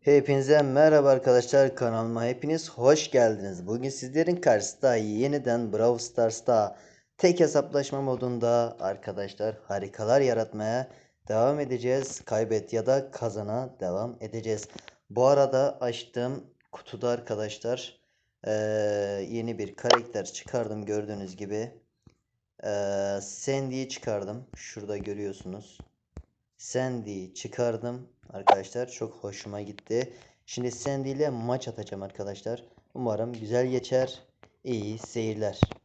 Hepinize merhaba arkadaşlar kanalıma hepiniz hoş geldiniz. Bugün sizlerin karşısında yeniden Brawl Stars'ta tek hesaplaşma modunda arkadaşlar harikalar yaratmaya devam edeceğiz. Kaybet ya da kazana devam edeceğiz. Bu arada açtığım kutuda arkadaşlar yeni bir karakter çıkardım gördüğünüz gibi. Eee Sandy'yi çıkardım. Şurada görüyorsunuz. Sandy'yi çıkardım arkadaşlar. Çok hoşuma gitti. Şimdi Sandy ile maç atacağım arkadaşlar. Umarım güzel geçer. İyi seyirler.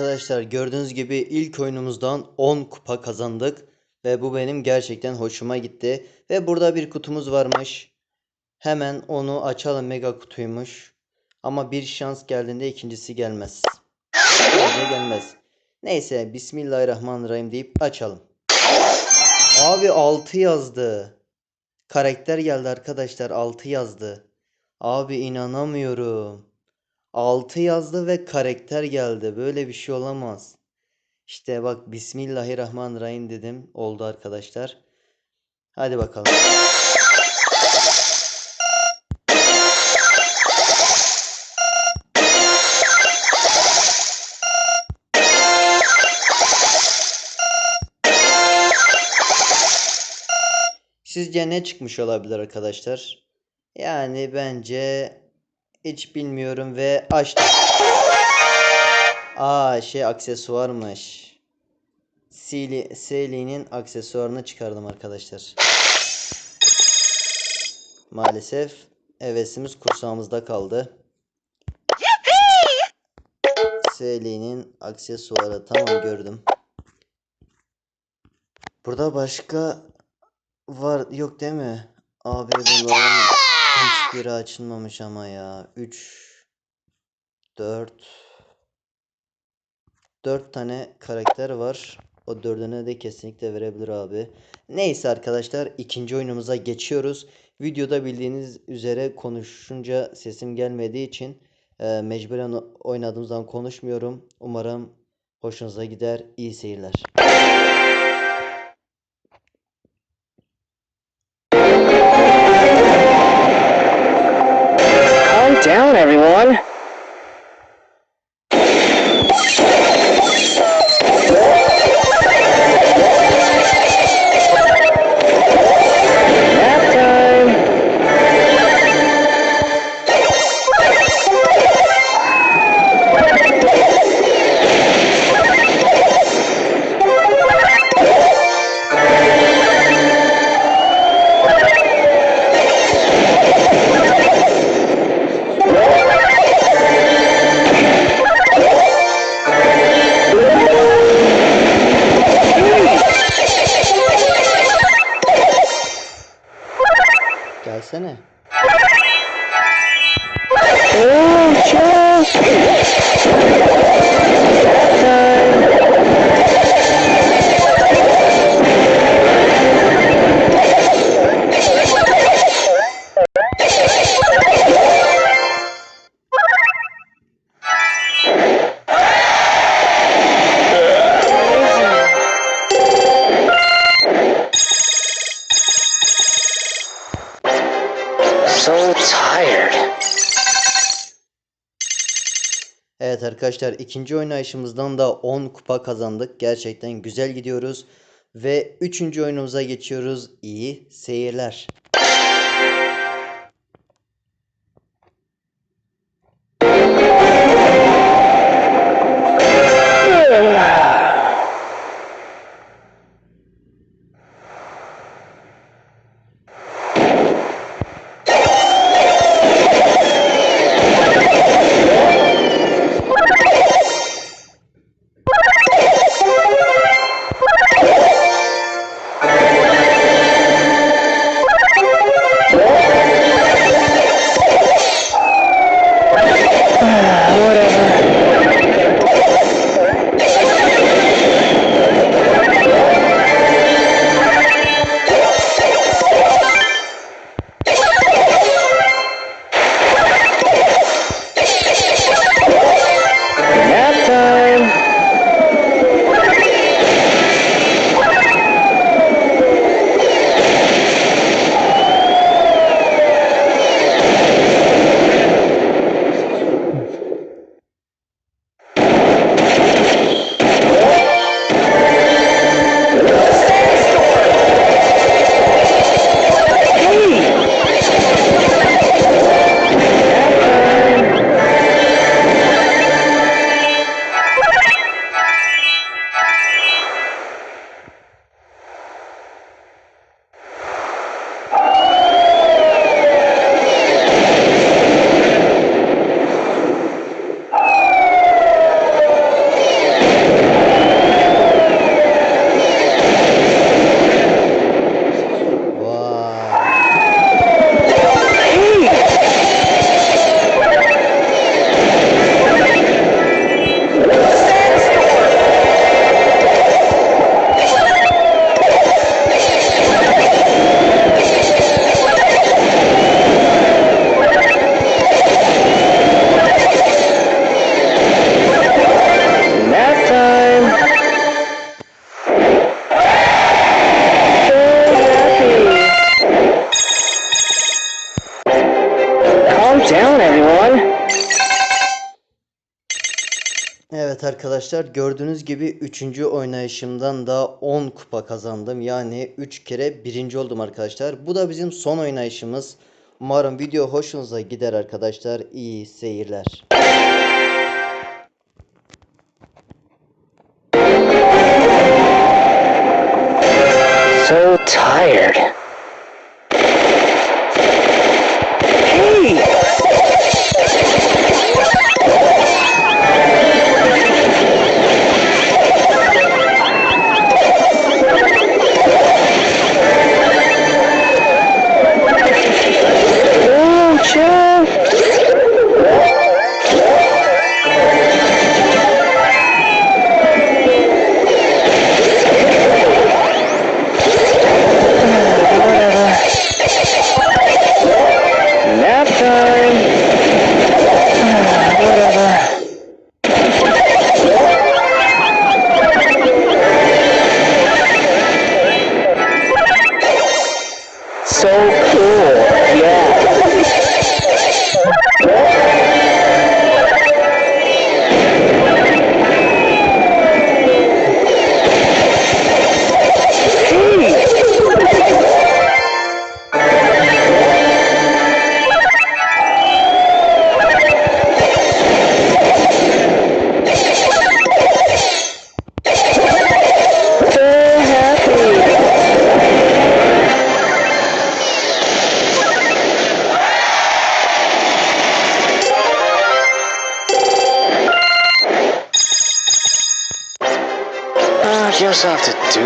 Arkadaşlar gördüğünüz gibi ilk oyunumuzdan 10 kupa kazandık. Ve bu benim gerçekten hoşuma gitti. Ve burada bir kutumuz varmış. Hemen onu açalım mega kutuymuş. Ama bir şans geldiğinde ikincisi gelmez. Bence gelmez. Neyse Bismillahirrahmanirrahim deyip açalım. Abi 6 yazdı. Karakter geldi arkadaşlar 6 yazdı. Abi inanamıyorum. 6 yazdı ve karakter geldi. Böyle bir şey olamaz. İşte bak Bismillahirrahmanirrahim dedim. Oldu arkadaşlar. Hadi bakalım. Sizce ne çıkmış olabilir arkadaşlar? Yani bence hiç bilmiyorum ve açtım. Aa şey aksesuarmış. Sili, Sally'nin aksesuarını çıkardım arkadaşlar. Maalesef hevesimiz kursağımızda kaldı. Sally'nin aksesuarı tamam gördüm. Burada başka var yok değil mi? Abi bunların hiçbiri açılmamış ama ya. 3 4 4 tane karakter var. O dördüne de kesinlikle verebilir abi. Neyse arkadaşlar ikinci oyunumuza geçiyoruz. Videoda bildiğiniz üzere konuşunca sesim gelmediği için e, mecburen oynadığım zaman konuşmuyorum. Umarım hoşunuza gider. İyi seyirler. everyone. so tired. Evet arkadaşlar ikinci oynayışımızdan da 10 kupa kazandık. Gerçekten güzel gidiyoruz. Ve üçüncü oyunumuza geçiyoruz. İyi seyirler. Arkadaşlar gördüğünüz gibi 3. oynayışımdan da 10 kupa kazandım. Yani 3 kere birinci oldum arkadaşlar. Bu da bizim son oynayışımız. Umarım video hoşunuza gider arkadaşlar. İyi seyirler. So tired.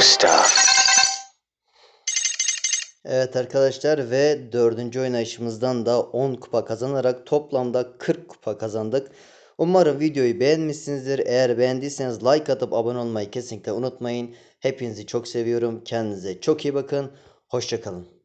Stuff. Evet arkadaşlar ve dördüncü oynayışımızdan da 10 kupa kazanarak toplamda 40 kupa kazandık. Umarım videoyu beğenmişsinizdir. Eğer beğendiyseniz like atıp abone olmayı kesinlikle unutmayın. Hepinizi çok seviyorum. Kendinize çok iyi bakın. Hoşçakalın.